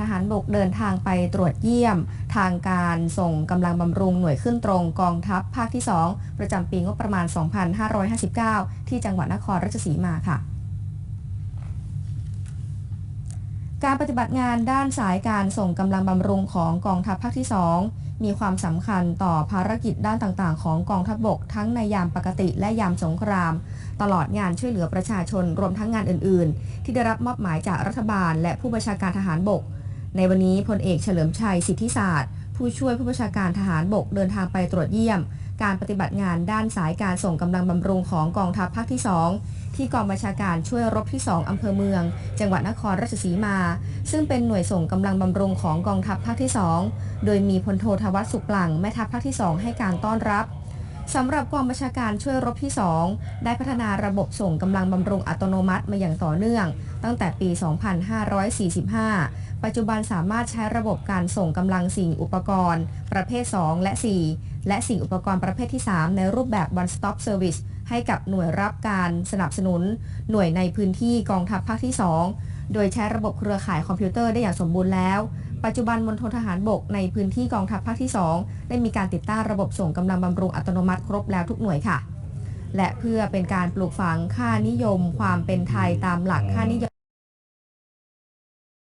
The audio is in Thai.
ทหารบกเดินทางไปตรวจเยี่ยม ทางการส่งกำลังบำรุงหน่วยขึ้นตรงกองทัพภาคที่ 2 ประจำปีงบประมาณ 2559 ที่จังหวัดนครราชสีมาค่ะ การปฏิบัติงานด้านสายการส่งกำลังบำรุงของกองทัพภาคที่ 2 มีความสำคัญต่อภารกิจด้านต่างๆ ของกองทัพบก ทั้งในยามปกติและยามสงครามตลอดงานช่วยเหลือประชาชนรวมทั้งงานอื่น ๆ ที่ได้รับมอบหมายจากรัฐบาลและผู้บัญชาการทหารบก ในวันนี้พลเอกเฉลิมชัยสิทธิศาสตร์ ผู้ช่วยผู้บัญชาการทหารบกเดินทางไปตรวจเยี่ยม การปฏิบัติงานด้านสายการส่งกำลังบำรุงของกองทัพภาคที่ 2 ที่กองบัญชาการช่วยรบที่ 2อำเภอเมือง จังหวัดนครราชสีมา ซึ่งเป็นหน่วยส่งกำลังบำรุงของกองทัพภาคที่ 2 โดยมีพลโททวัฒน์สุขปลังแม่ทัพภาคที่ 2 ให้การต้อนรับ สำหรับกองบัญชาการช่วยรบที่ 2 ได้พัฒนาระบบส่งกำลังบำรุงอัตโนมัติมาอย่างต่อเนื่อง ตั้งแต่ปี 2545 ปัจจุบันสามารถใช้ระบบการส่งกำลังสิ่งอุปกรณ์ ประเภท 2 และ 4 และสิ่งอุปกรณ์ประเภทที่ 3 ในรูปแบบ one stop service ให้กับหน่วยรับการสนับสนุน หน่วยในพื้นที่กองทัพภาคที่ 2 โดยใช้ระบบเครือข่ายคอมพิวเตอร์ได้อย่างสมบูรณ์แล้ว ปัจจุบันมณฑลทหารบกในพื้นที่กองทัพภาคที่ 2 ได้มีการติดตั้งระบบส่งกำลังบำรุงอัตโนมัติครบแล้วทุกหน่วยค่ะ และเพื่อเป็นการปลูกฝังค่านิยม ความเป็นไทยตามหลักค่านิยม